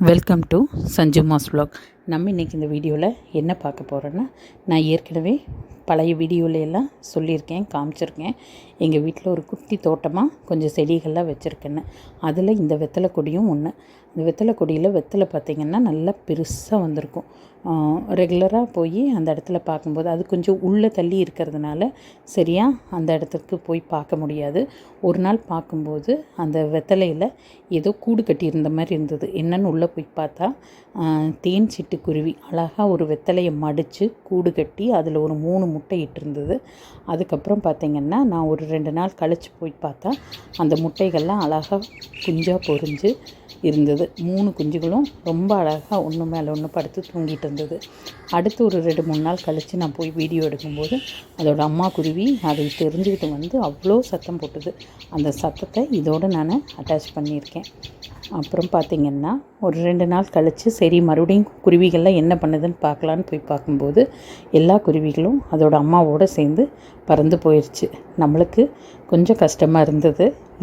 welcome to Sanju mass vlog நம்ம இன்றைக்கி இந்த வீடியோவில் என்ன பார்க்க போகிறோன்னா நான் ஏற்கனவே பழைய வீடியோல எல்லாம் சொல்லியிருக்கேன் காமிச்சிருக்கேன். எங்கள் வீட்டில் ஒரு குட்டி தோட்டமாக கொஞ்சம் செடிகள்லாம் வச்சுருக்கேன்னு. அதில் இந்த வெத்தலை கொடியும் ஒன்று இந்த வெத்தலை கொடியில் வெத்தலை பார்த்திங்கன்னா நல்லா பெருசாக வந்திருக்கும். ரெகுலராக போய் அந்த இடத்துல பார்க்கும்போது அது கொஞ்சம் உள்ளே தள்ளி இருக்கிறதுனால சரியாக அந்த இடத்துக்கு போய் பார்க்க முடியாது. ஒரு நாள் பார்க்கும்போது அந்த வெத்தலையில் ஏதோ கூடு கட்டியிருந்த மாதிரி இருந்தது. என்னன்னு உள்ளே போய் பார்த்தா தேன் சிட்டு சிட்டுக்குருவி அழகாக ஒரு வெத்தலையை மடித்து கூடு கட்டி அதில் ஒரு மூணு முட்டை இட்டிருந்தது. அதுக்கப்புறம் பார்த்திங்கன்னா நான் ஒரு ரெண்டு நாள் கழித்து போய் பார்த்தா அந்த முட்டைகள்லாம் அழகாக குஞ்சாக பொரிஞ்சு இருந்தது. மூணு குஞ்சுகளும் ரொம்ப அழகாக ஒன்று மேலே ஒன்று படுத்து தூங்கிட்டு இருந்தது. அடுத்து ஒரு ரெண்டு மூணு நாள் கழித்து நான் போய் வீடியோ எடுக்கும்போது அதோட அம்மா குருவி அதை தெரிஞ்சுக்கிட்டு வந்து அவ்வளோ சத்தம் போட்டுது. அந்த சத்தத்தை இதோடு நான் அட்டாச் பண்ணியிருக்கேன். அப்புறம் பார்த்திங்கன்னா ஒரு ரெண்டு நாள் கழித்து சரி மறுபடியும் குருவி குருவிகள்லாம் என்ன பண்ணுதுன்னு பார்க்கலான்னு போய் பார்க்கும்போது எல்லா குருவிகளும் அதோட அம்மாவோடு சேர்ந்து பறந்து போயிடுச்சு நம்மளுக்கு கொஞ்சம் கஷ்டமாக இருந்தது.